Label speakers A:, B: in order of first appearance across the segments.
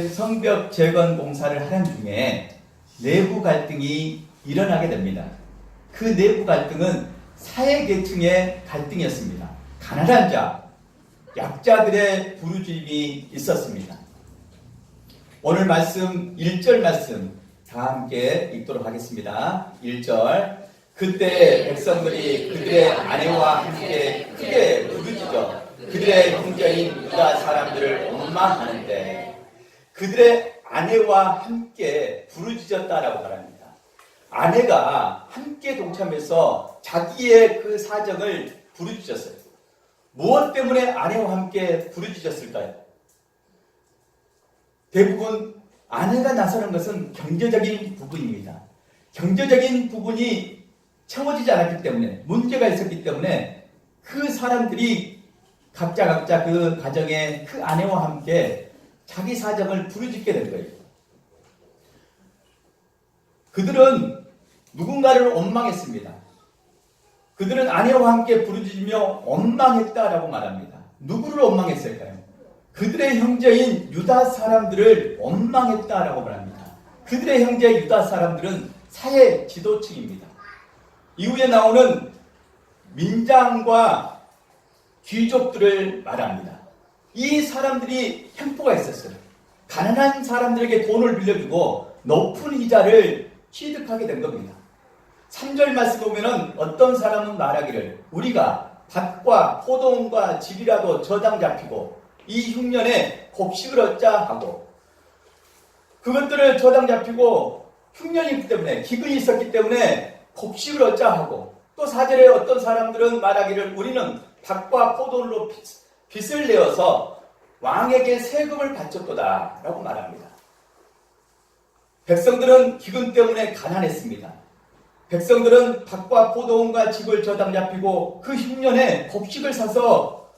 A: 성벽 재건 공사를 하는 중에 내부 갈등이 일어나게 됩니다. 그 내부 갈등은 사회 계층의 갈등이었습니다. 가난한 자, 약자들의 부르짖음이 있었습니다. 오늘 말씀 1절 말씀 다 함께 읽도록 하겠습니다. 1절 그때 백성들이 그들의 아내와 함께 크게 부르짖어 그들의 형제인 유다 사람들을 원망하는데 그들의 아내와 함께 부르짖었다라고 말합니다. 아내가 함께 동참해서 자기의 그 사정을 부르짖었어요. 무엇 때문에 아내와 함께 부르짖었을까요? 대부분 아내가 나서는 것은 경제적인 부분입니다. 경제적인 부분이 채워지지 않았기 때문에 문제가 있었기 때문에 그 사람들이 각자 각자 그 가정의 그 아내와 함께 자기 사정을 부르짖게 된 거예요. 그들은 누군가를 원망했습니다. 그들은 아내와 함께 부르짖으며 원망했다라고 말합니다. 누구를 원망했을까요? 그들의 형제인 유다 사람들을 원망했다라고 말합니다. 그들의 형제 유다 사람들은 사회 지도층입니다. 이후에 나오는 민장과 귀족들을 말합니다. 이 사람들이 횡포가 있었어요. 가난한 사람들에게 돈을 빌려주고 높은 이자를 취득하게 된 겁니다. 3절 말씀 보면은 어떤 사람은 말하기를 우리가 밭과 포도원과 집이라도 저당 잡히고 이 흉년에 곡식을 얻자 하고 그것들을 저당 잡히고 흉년이 있기 때문에 기근이 있었기 때문에 곡식을 얻자 하고 또 사절에 어떤 사람들은 말하기를 우리는 밭과 포도원으로 빚을 내어서 왕에게 세금을 바쳤도다 라고 말합니다. 백성들은 기근 때문에 가난했습니다. 백성들은 밭과 포도원과 집을 저당 잡히고 그 흉년에 곡식을 사서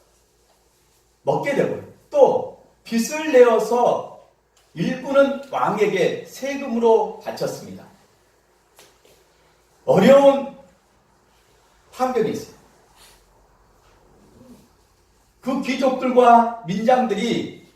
A: 먹게 되고 또 빚을 내어서 일부는 왕에게 세금으로 바쳤습니다. 어려운 환경이 있어요. 그 귀족들과 민장들이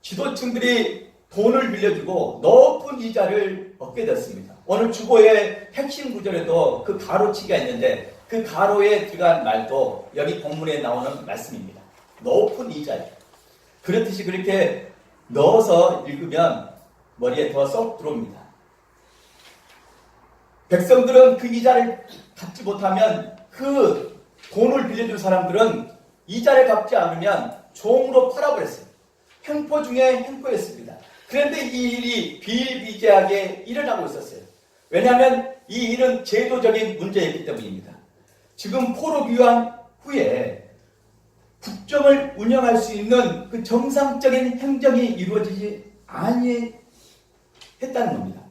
A: 지도층들이 돈을 빌려주고 높은 이자를 얻게 됐습니다. 오늘 주보의 핵심 구절에도 그 가로치기가 있는데 그 가로에 들어간 말도 여기 본문에 나오는 말씀입니다. 높은 이자요. 그렇듯이 그렇게 넣어서 읽으면 머리에 더 쏙 들어옵니다. 백성들은 그 이자를 갚지 못하면 그 돈을 빌려준 사람들은 이자를 갚지 않으면 종으로 팔아버렸어요. 횡포 중에 횡포였습니다. 그런데 이 일이 비일비재하게 일어나고 있었어요. 왜냐하면 이 일은 제도적인 문제이기 때문입니다. 지금 포로 귀환 후에 국정을 운영할 수 있는 그 정상적인 행정이 이루어지지 아니했다는 겁니다.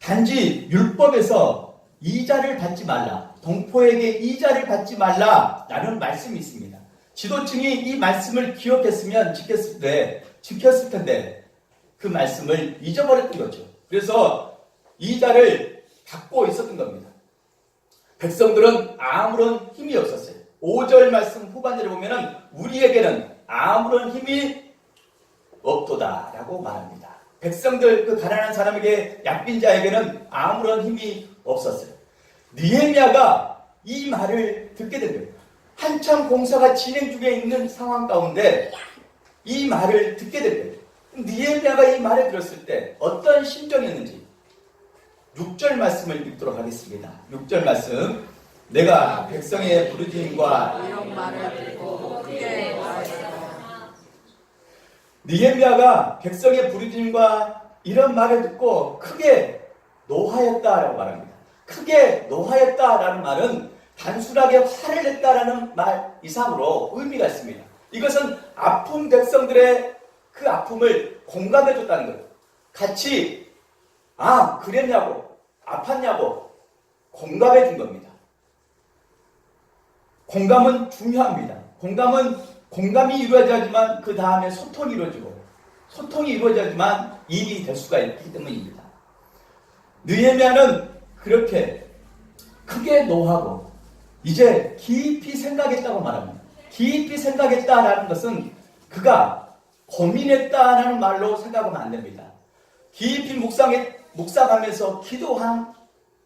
A: 단지 율법에서 이자를 받지 말라, 동포에게 이자를 받지 말라 라는 말씀이 있습니다. 지도층이 이 말씀을 기억했으면 지켰을 때, 지켰을 텐데 그 말씀을 잊어버렸던 거죠. 그래서 이자를 받고 있었던 겁니다. 백성들은 아무런 힘이 없었어요. 5절 말씀 후반절에 보면은 우리에게는 아무런 힘이 없도다라고 말합니다. 백성들 그 가난한 사람에게 약빈자에게는 아무런 힘이 없었어요. 니에미아가 이 말을 듣게 된 거예요. 한참 공사가 진행 중에 있는 상황 가운데 이 말을 듣게 된 거예요. 니에미아가 이 말을 들었을 때 어떤 심정이었는지 6절 말씀을 읽도록 하겠습니다. 6절 말씀 내가 백성의 부르짖음과
B: 이런 말을 듣고 노하였어요.
A: 니에미아가 백성의 부르짖음과 이런 말을 듣고 크게 노하였다라고 말합니다. 크게 노하였다라는 말은 단순하게 화를 냈다라는 말 이상으로 의미가 있습니다. 이것은 아픈 백성들의 그 아픔을 공감해 줬다는 거예요. 같이 아 그랬냐고 아팠냐고 공감해 준 겁니다. 공감은 중요합니다. 공감은 공감이 이루어져야지만 그 다음에 소통이 이루어지고 소통이 이루어져야지만 일이 될 수가 있기 때문입니다. 느헤미야는 그렇게 크게 노하고 이제 깊이 생각했다고 말합니다. 깊이 생각했다라는 것은 그가 고민했다라는 말로 생각하면 안 됩니다. 깊이 묵상해, 묵상하면서 기도한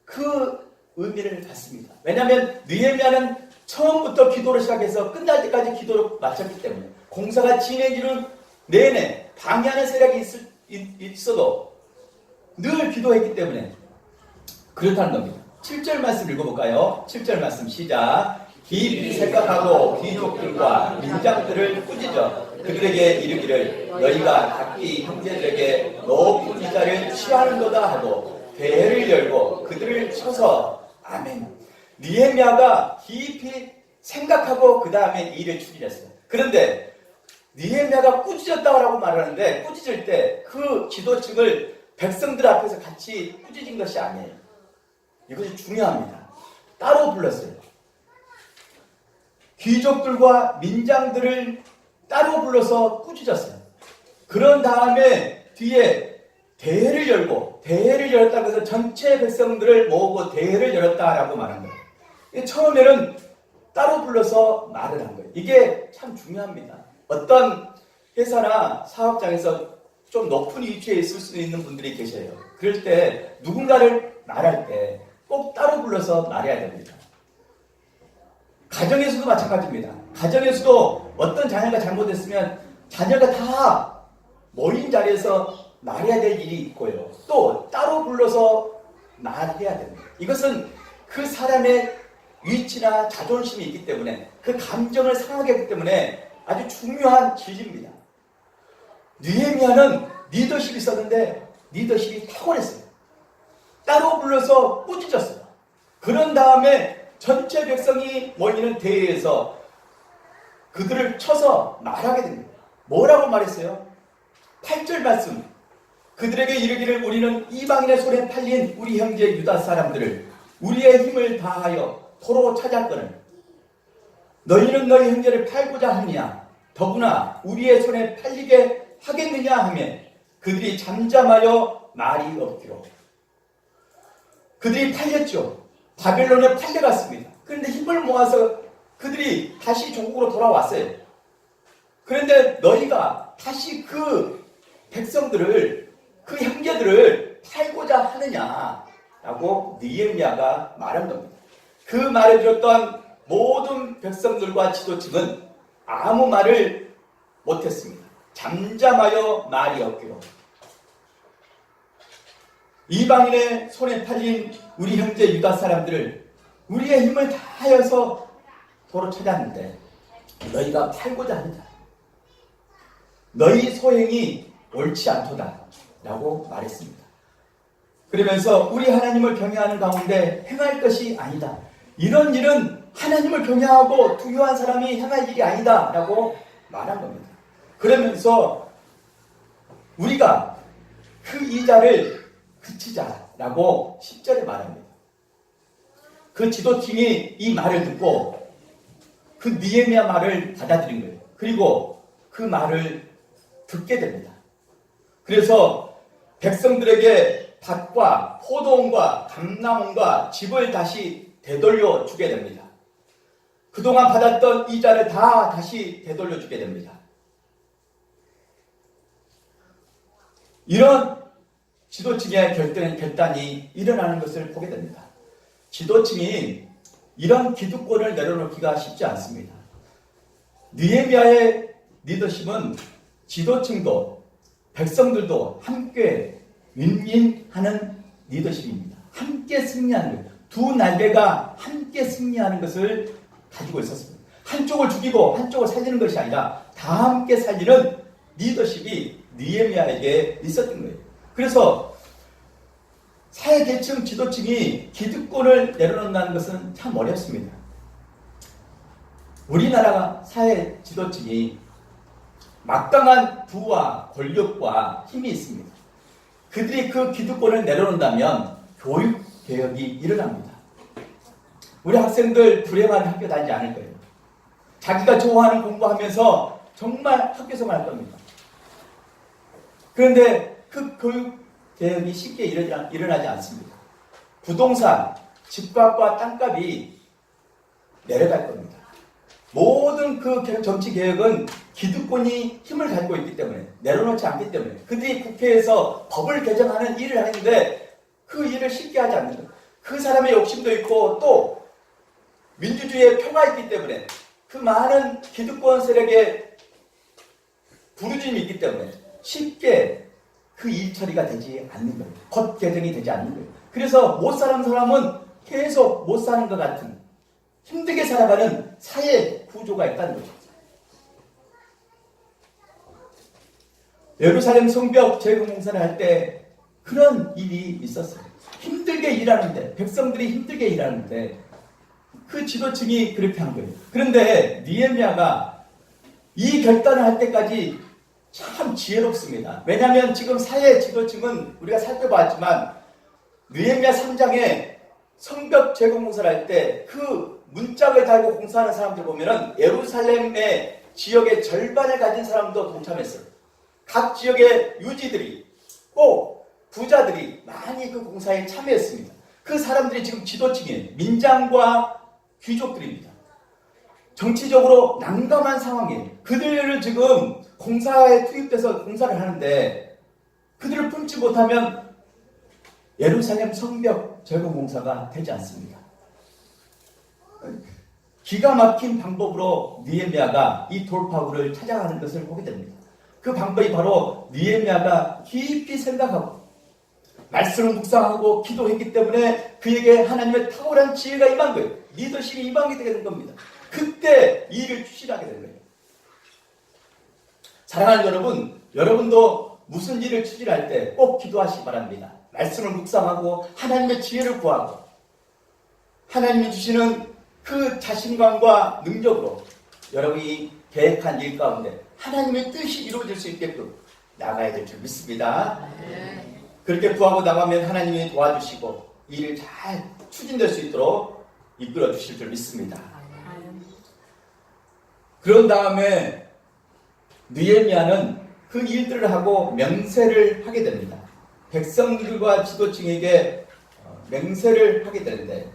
A: 그 의미를 갖습니다. 왜냐하면 느헤미야는 처음부터 기도를 시작해서 끝날 때까지 기도를 마쳤기 때문에 공사가 진행되는 내내 방해하는 세력이 있을, 있- 있어도 늘 기도했기 때문에 그렇다는 겁니다. 7절 말씀 읽어볼까요? 7절 말씀 시작. 깊이 생각하고 귀족들과 민장들을 꾸짖어 그들에게 이르기를 너희가 각기 형제들에게 높은 이자를 취하는도다 하고 대회를 열고 그들을 쳐서 아멘. 니에미아가 깊이 생각하고 그 다음에 일을 추진했어요. 그런데 니에미아가 꾸짖었다고 말하는데 꾸짖을 때 그 지도층을 백성들 앞에서 같이 꾸짖은 것이 아니에요. 이것이 중요합니다. 따로 불렀어요. 귀족들과 민장들을 따로 불러서 꾸짖었어요. 그런 다음에 뒤에 대회를 열고 대회를 열었다고 해서 전체 백성들을 모으고 대회를 열었다라고 말한 거예요. 처음에는 따로 불러서 말을 한 거예요. 이게 참 중요합니다. 어떤 회사나 사업장에서 좀 높은 위치에 있을 수 있는 분들이 계셔요. 그럴 때 누군가를 말할 때 꼭 따로 불러서 말해야 됩니다. 가정에서도 마찬가지입니다. 가정에서도 어떤 자녀가 잘못했으면 자녀가 다 모인 자리에서 말해야 될 일이 있고요. 또 따로 불러서 말해야 됩니다. 이것은 그 사람의 위치나 자존심이 있기 때문에 그 감정을 상하게 했기 때문에 아주 중요한 진리입니다. 느헤미야는 리더십이 있었는데 리더십이 탁월했어요. 따로 불러서 꾸짖었어요. 그런 다음에 전체 백성이 모이는 대회에서 그들을 쳐서 말하게 됩니다. 뭐라고 말했어요? 8절 말씀. 그들에게 이르기를 우리는 이방인의 손에 팔린 우리 형제 유다 사람들을 우리의 힘을 다하여 도로 찾았거늘 너희는 너희 형제를 팔고자 하느냐 더구나 우리의 손에 팔리게 하겠느냐 하며 그들이 잠잠하여 말이 없기로 그들이 팔렸죠. 바벨론에 팔려갔습니다. 그런데 힘을 모아서 그들이 다시 조국으로 돌아왔어요. 그런데 너희가 다시 그 백성들을 그 형제들을 팔고자 하느냐라고 니에미아가 말한 겁니다. 그 말을 들었던 모든 백성들과 지도층은 아무 말을 못했습니다. 잠잠하여 말이 없기로. 이방인의 손에 팔린 우리 형제 유다 사람들을 우리의 힘을 다하여서 도로 찾았는데 너희가 팔고자 자 너희 소행이 옳지 않도다 라고 말했습니다. 그러면서 우리 하나님을 경외하는 가운데 행할 것이 아니다. 이런 일은 하나님을 경외하고 두려워한 사람이 행할 일이 아니다 라고 말한 겁니다. 그러면서 우리가 그 이자를 그치자라고 10절에 말합니다. 그 지도팀이 이 말을 듣고 그 니에미아 말을 받아들인 거예요. 그리고 그 말을 듣게 됩니다. 그래서 백성들에게 밭과 포도원과 감나원과 집을 다시 되돌려 주게 됩니다. 그동안 받았던 이자를 다 다시 되돌려 주게 됩니다. 이런 지도층의 결단, 결단이 일어나는 것을 보게 됩니다. 지도층이 이런 기득권을 내려놓기가 쉽지 않습니다. 느헤미야의 리더십은 지도층도 백성들도 함께 윈윈하는 리더십입니다. 함께 승리하는 것. 두 날개가 함께 승리하는 것을 가지고 있었습니다. 한쪽을 죽이고 한쪽을 살리는 것이 아니라 다 함께 살리는 리더십이 니에미아에게 있었던 거예요. 그래서 사회 계층 지도층이 기득권을 내려놓는다는 것은 참 어렵습니다. 우리나라 사회 지도층이 막강한 부와 권력과 힘이 있습니다. 그들이 그 기득권을 내려놓는다면 교육 개혁이 일어납니다. 우리 학생들 불행한 학교 다니지 않을 거예요. 자기가 좋아하는 공부하면서 정말 학교에서만 할 겁니다. 그런데 그 교육 개혁이 쉽게 일어나, 일어나지 않습니다. 부동산, 집값과 땅값이 내려갈 겁니다. 모든 그 개- 정치 개혁은 기득권이 힘을 가지고 있기 때문에 내려놓지 않기 때문에 그들이 국회에서 법을 개정하는 일을 하는데 그 일을 쉽게 하지 않는 거예요. 그 사람의 욕심도 있고 또 민주주의에 표가 있기 때문에 그 많은 기득권 세력의 부르짐이 있기 때문에 쉽게 그 일 처리가 되지 않는 거예요. 법 개정이 되지 않는 거예요. 그래서 못 사는 사람은 계속 못 사는 것 같은 힘들게 살아가는 사회 구조가 있다는 거죠. 예루살렘 성벽 재건공사를 할 때 그런 일이 있었어요. 힘들게 일하는데 백성들이 힘들게 일하는데 그 지도층이 그렇게 한 거예요. 그런데 니에미아가 이 결단을 할 때까지 참 지혜롭습니다. 왜냐하면 지금 사회 지도층은 우리가 살펴봤지만 느헤미야 3장에 성벽 재건공사를 할 때 그 문짝을 달고 공사하는 사람들 보면은 예루살렘의 지역의 절반을 가진 사람도 동참했어요. 각 지역의 유지들이 꼭 부자들이 많이 그 공사에 참여했습니다. 그 사람들이 지금 지도층이에요. 민장과 귀족들입니다. 정치적으로 난감한 상황이에요. 그들을 지금 공사에 투입돼서 공사를 하는데 그들을 품지 못하면 예루살렘 성벽 절공 공사가 되지 않습니다. 기가 막힌 방법으로 니에미아가 이 돌파구를 찾아가는 것을 보게 됩니다. 그 방법이 바로 니에미아가 깊이 생각하고 말씀을 묵상하고 기도했기 때문에 그에게 하나님의 탁월한 지혜가 임한 거예요. 리더십이 임하게 된 겁니다. 그때 이 일을 추진하게 된 거예요. 사랑하는 여러분, 여러분도 무슨 일을 추진할 때 꼭 기도하시기 바랍니다. 말씀을 묵상하고 하나님의 지혜를 구하고 하나님이 주시는 그 자신감과 능력으로 여러분이 계획한 일 가운데 하나님의 뜻이 이루어질 수 있게끔 나가야 될 줄 믿습니다. 그렇게 구하고 나가면 하나님이 도와주시고 이 일을 잘 추진될 수 있도록 이끌어 주실 줄 믿습니다. 그런 다음에 느헤미야는 그 일들을 하고 명세를 하게 됩니다. 백성들과 지도층에게 어, 맹세를 하게 되는데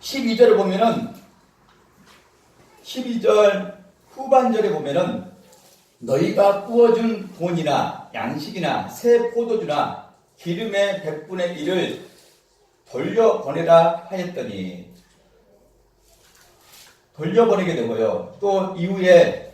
A: 12절을 보면은 12절 후반절에 보면은 너희가 구워준 돈이나 양식이나 새 포도주나 기름의 백분의 1을 돌려보내라 하였더니 돌려보내게 되고요. 또 이후에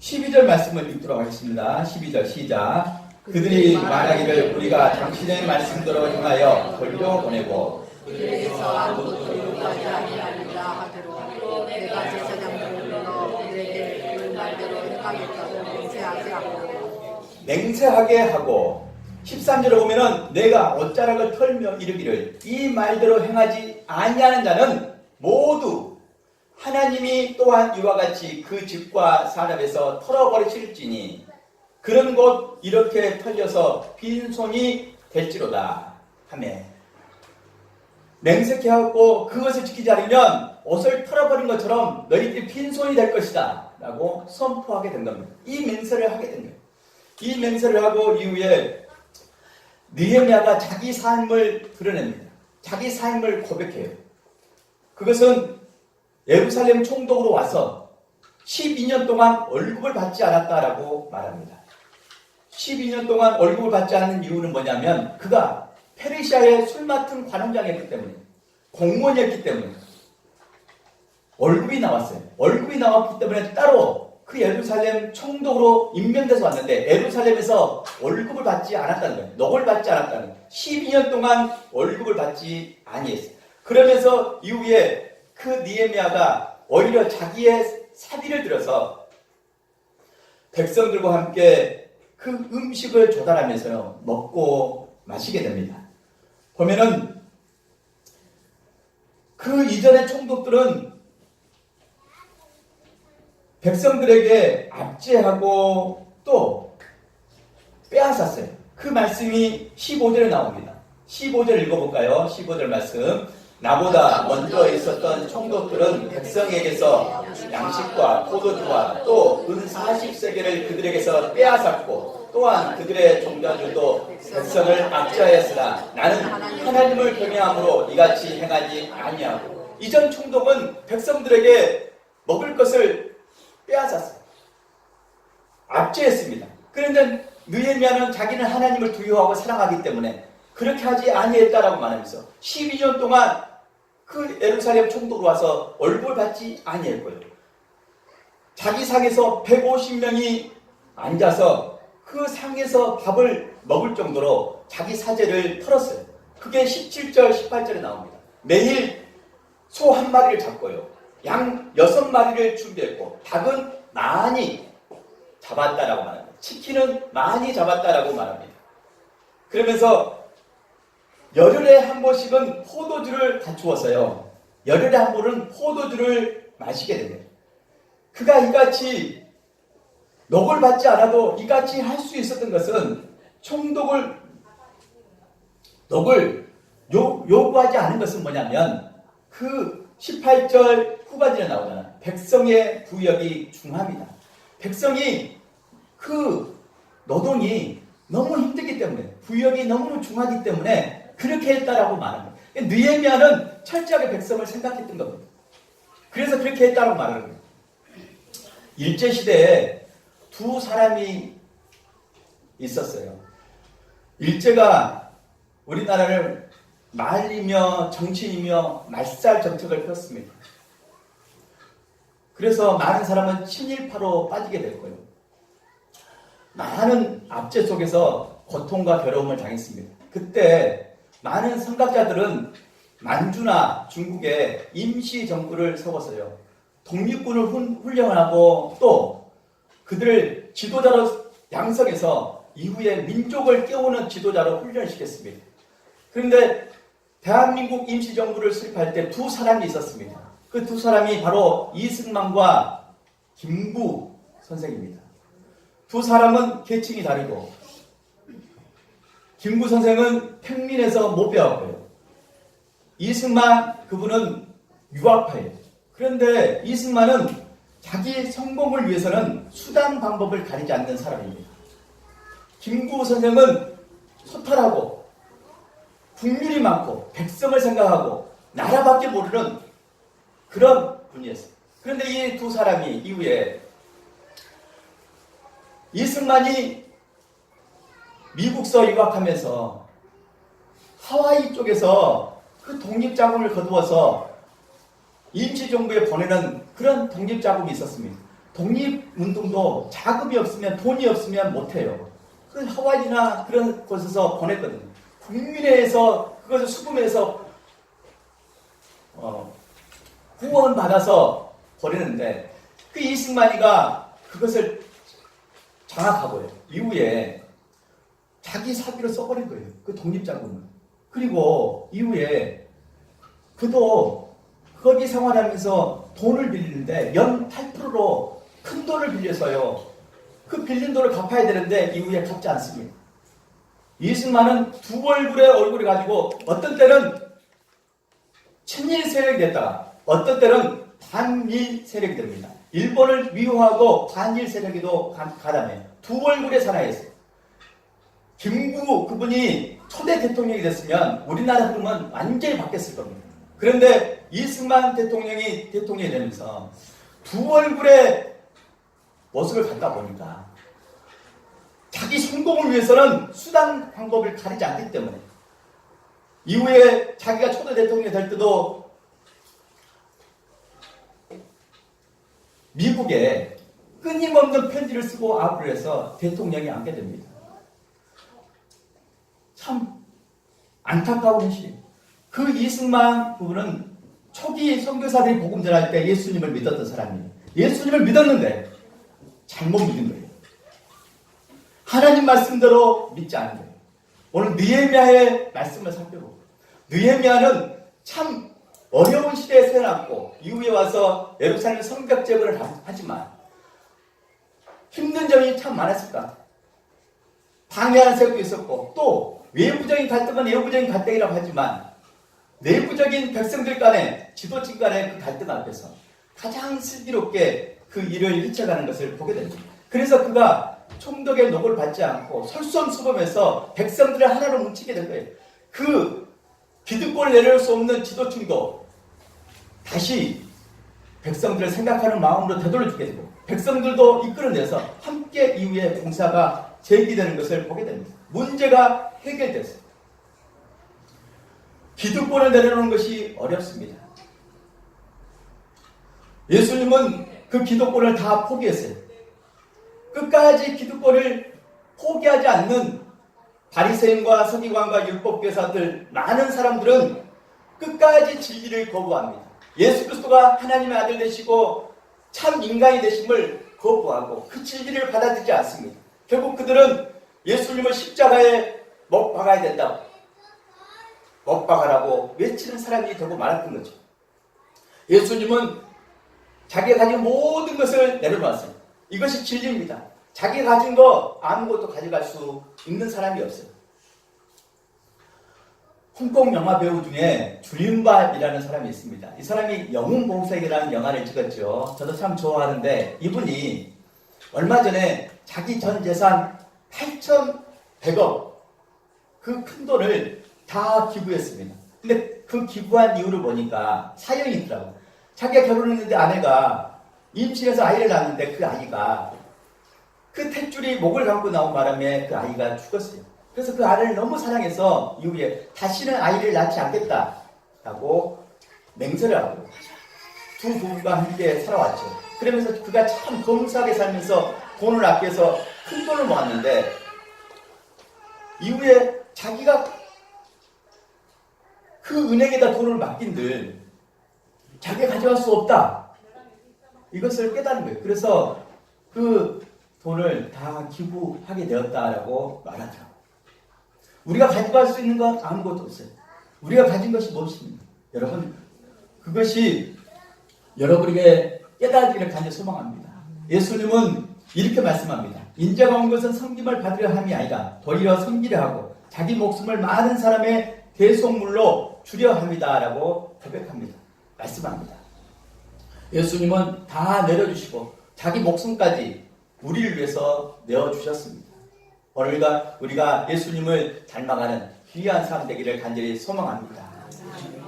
A: 12절 말씀을 읽도록 하겠습니다. 12절 시작. 그들이 말하기를 우리가 당신의 말씀대로 행하여 돌려 보내고
B: 그들에게서 아무것도 요구하지 아니하리라 하더로 내가 제사장들을 불러 그들에게 그 말대로 행하겠다고 맹세하지 않고
A: 맹세하게 하고 13절에 보면은 내가 옷자락을 털며 이르기를 이 말대로 행하지 아니하는 자는 모두 하나님이 또한 이와 같이 그 집과 산업에서 털어버리실지니 그런 곳 이렇게 털려서 빈손이 될지로다. 하매 맹세케 하고 그것을 지키지 않으면 옷을 털어버린 것처럼 너희들이 빈손이 될 것이다 라고 선포하게 된 겁니다. 이 맹세를 하게 된 거예요. 이 맹세를 하고 이후에 느헤미야가 자기 삶을 드러냅니다. 자기 삶을 고백해요. 그것은 예루살렘 총독으로 와서 12년 동안 월급을 받지 않았다라고 말합니다. 12년 동안 월급을 받지 않는 이유는 뭐냐면 그가 페르시아의 술 맡은 관원장이었기 때문에 공무원이었기 때문에 월급이 나왔어요. 월급이 나왔기 때문에 따로 그 예루살렘 총독으로 임명돼서 왔는데 예루살렘에서 월급을 받지 않았다는 거예요. 녹을 받지 않았다는 거예요. 12년 동안 월급을 받지 아니했어요. 그러면서 이후에 그 니에미아가 오히려 자기의 사비를 들어서 백성들과 함께 그 음식을 조달하면서 먹고 마시게 됩니다. 보면은 그 이전의 총독들은 백성들에게 압제하고 또 빼앗았어요. 그 말씀이 15절에 나옵니다. 15절 읽어볼까요? 15절 말씀. 나보다 먼저 있었던 총독들은 백성에게서 양식과 포도주와 또 은 40세계를 그들에게서 빼앗았고 또한 그들의 종자들도 백성을 압제하였으나 나는 하나님을 경외함으로 이같이 행하지 아니하고 이전 총독은 백성들에게 먹을 것을 빼앗았어요. 압제했습니다. 그런데 느헤미야는 자기는 하나님을 두려워하고 사랑하기 때문에 그렇게 하지 아니했다라고 말하면서 12년 동안 그 예루살렘 총독으로 와서 얼굴 받지 아니했고요. 자기 상에서 150명이 앉아서 그 상에서 밥을 먹을 정도로 자기 사제를 털었어요. 그게 17절, 18절에 나옵니다. 매일 소 한 마리를 잡고요. 양 여섯 마리를 준비했고, 닭은 많이 잡았다라고 말합니다. 치킨은 많이 잡았다라고 말합니다. 그러면서 열흘에 한 번씩은 포도주를 갖추어서요. 열흘에 한 번은 포도주를 마시게 됩니다. 그가 이같이 녹을 받지 않아도 이같이 할 수 있었던 것은 총독을 녹을 요, 요구하지 않은 것은 뭐냐면 그 18절 후반절에 나오잖아. 백성의 부역이 중합니다. 백성이 그 노동이 너무 힘들기 때문에 부역이 너무 중하기 때문에 그렇게 했다라고 말합니다. 느헤미야는 철저하게 백성을 생각했던 겁니다. 그래서 그렇게 했다고 거예요. 일제 시대에 두 사람이 있었어요. 일제가 우리나라를 말리며 정치이며 말살 정책을 폈습니다. 그래서 많은 사람은 친일파로 빠지게 됐고요. 많은 압제 속에서 고통과 괴로움을 당했습니다. 그때 많은 선각자들은 만주나 중국에 임시 정부를 세웠어요. 독립군을 훈- 훈련하고 또 그들을 지도자로 양성해서 이후에 민족을 깨우는 지도자로 훈련시켰습니다. 그런데 대한민국 임시정부를 수립할 때 두 사람이 있었습니다. 그 두 사람이 바로 이승만과 김구 선생입니다. 두 사람은 계층이 다르고 김구 선생은 평민에서 못 배웠고요. 이승만 그분은 유학파예요. 그런데 이승만은 자기 성공을 위해서는 수단 방법을 가리지 않는 사람입니다. 김구 선생은 소탈하고 국률이 많고 백성을 생각하고 나라밖에 모르는 그런 분이었어요. 그런데 이 두 사람이 이후에 이승만이 미국서 유학하면서 하와이 쪽에서 그 독립자금을 거두어서 임시정부에 보내는 그런 독립자금이 있었습니다. 독립운동도 자금이 없으면 돈이 없으면 못해요. 그 하와이나 그런 곳에서 보냈거든요. 국민회에서 그것을 수금해서 어, 후원 받아서 보내는데 그 이승만이가 그것을 장악하고요. 이후에 자기 사비로 써버린 거예요. 그 독립자금을. 그리고 이후에 그도 거기 생활하면서 돈을 빌리는데 연 8%로 큰 돈을 빌려서요. 그 빌린 돈을 갚아야 되는데 이후에 갚지 않습니다. 이승만은 두 얼굴의 얼굴을 가지고 어떤 때는 친일 세력이 됐다가 어떤 때는 반일 세력이 됩니다. 일본을 미워하고 반일 세력에도 가- 가담해요. 두 얼굴의 사나이였어요. 김구 그분이 초대 대통령이 됐으면 우리나라 흐름은 완전히 바뀌었을 겁니다. 그런데 이승만 대통령이 대통령이 되면서 두 얼굴의 모습을 갖다 보니까 자기 성공을 위해서는 수단 방법을 가리지 않기 때문에 이후에 자기가 초대 대통령이 될 때도 미국에 끊임없는 편지를 쓰고 아부를 해서 대통령이 앉게 됩니다. 참 안타까운 현실이에요. 그 이승만 부부는 초기 선교사들이 복음 전할 때 예수님을 믿었던 사람이에요. 예수님을 믿었는데 잘못 믿은 거예요. 하나님 말씀대로 믿지 않은 거예요. 오늘 느헤미야의 말씀을 살펴보고 느헤미야는 참 어려운 시대에 태어났고 이후에 와서 예루살렘 성벽 제거를 하- 하지만 힘든 점이 참 많았을 것 같아요. 방해하는 세력도 있었고 또 외부적인 갈등은 내부적인 갈등이라고 하지만 내부적인 백성들 간의 지도층 간의 그 갈등 앞에서 가장 슬기롭게 그 일을 헤쳐가는 것을 보게 됩니다. 그래서 그가 총독의 녹을 받지 않고 솔선수범해서 백성들을 하나로 뭉치게 된 거예요. 그 기득권을 내려올 수 없는 지도층도 다시 백성들을 생각하는 마음으로 되돌려주게 되고 백성들도 이끌어내서 함께 이후에 공사가 제기되는 것을 보게 됩니다. 문제가 해결됐어요. 기득권을 내려놓는 것이 어렵습니다. 예수님은 그 기득권을 다 포기했어요. 끝까지 기득권을 포기하지 않는 바리새인과 서기관과 율법교사들 많은 사람들은 끝까지 진리를 거부합니다. 예수 그리스도가 하나님의 아들 되시고 참 인간이 되심을 거부하고 그 진리를 받아들이지 않습니다. 결국 그들은 예수님을 십자가에 못 박아야 된다. 못 박아라고 외치는 사람이 되고 말았던 거죠. 예수님은 자기가 가진 모든 것을 내려놓았어요. 이것이 진리입니다. 자기가 가진 거 아무것도 가져갈 수 있는 사람이 없어요. 홍콩 영화 배우 중에 줄림밥이라는 사람이 있습니다. 이 사람이 영웅봉색이라는 영화를 찍었죠. 저도 참 좋아하는데 이분이 얼마 전에 자기 전 재산 8,100억 그 큰 돈을 다 기부했습니다. 근데 그 기부한 이유를 보니까 사연이 있더라고. 자기가 결혼했는데 아내가 임신해서 아이를 낳았는데 그 아이가 그 탯줄이 목을 감고 나온 바람에 그 아이가 죽었어요. 그래서 그 아이를 너무 사랑해서 이후에 다시는 아이를 낳지 않겠다라고 맹세를 하고 두 부부가 함께 살아왔죠. 그러면서 그가 참 검소하게 살면서 돈을 아껴서 큰 돈을 모았는데 이후에 자기가 그 은행에다 돈을 맡긴들 자기가 가져갈 수 없다. 이것을 깨달은 거예요. 그래서 그 돈을 다 기부하게 되었다라고 말하더라고요. 우리가 가져갈 수 있는 건 아무것도 없어요. 우리가 가진 것이 무엇입니까? 여러분, 그것이 여러분에게 깨달기를 간절히 소망합니다. 예수님은 이렇게 말씀합니다. 인자가 온 것은 섬김을 받으려 함이 아니라 도리어 섬기려 하고 자기 목숨을 많은 사람의 대속물로 주려 합니다라고 고백합니다. 말씀합니다. 예수님은 다 내려주시고 자기 목숨까지 우리를 위해서 내어주셨습니다. 오늘가 우리가 예수님을 닮아가는 귀한 삶 되기를 간절히 소망합니다.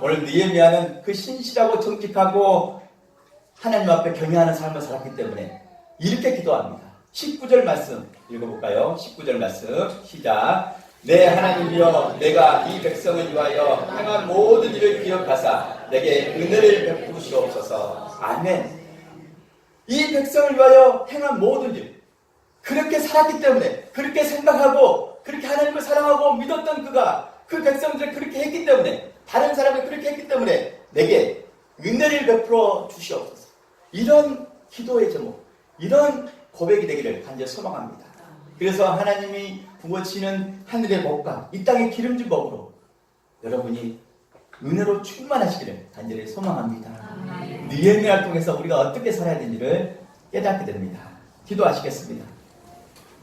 A: 오늘 느헤미야는 그 신실하고 정직하고 하나님 앞에 경외하는 삶을 살았기 때문에 이렇게 기도합니다. 19절 말씀 읽어볼까요? 19절 말씀 시작. 내 하나님이여 내가 이 백성을 위하여 행한 모든 일을 기억하사 내게 은혜를 베푸시옵소서. 아멘. 이 백성을 위하여 행한 모든 일 그렇게 살았기 때문에 그렇게 생각하고 그렇게 하나님을 사랑하고 믿었던 그가 그 백성들을 그렇게 했기 때문에 다른 사람을 그렇게 했기 때문에 내게 은혜를 베풀어 주시옵소서. 이런 기도의 제목, 이런 고백이 되기를 간절히 소망합니다. 그래서 하나님이 부어치는 하늘의 복과 이 땅의 기름진 복으로 여러분이 은혜로 충만하시기를 간절히 소망합니다. 느헤미야를 통해서 우리가 어떻게 살아야 되는지를 깨닫게 됩니다. 기도하시겠습니다.